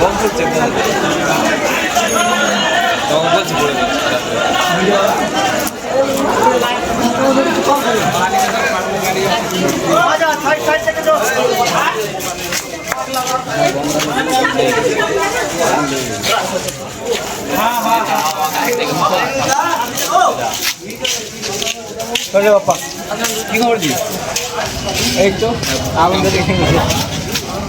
bomb করছে bomb bomb চলে বাপ্পা কি খবর দিস এই তো আমাদের এখানে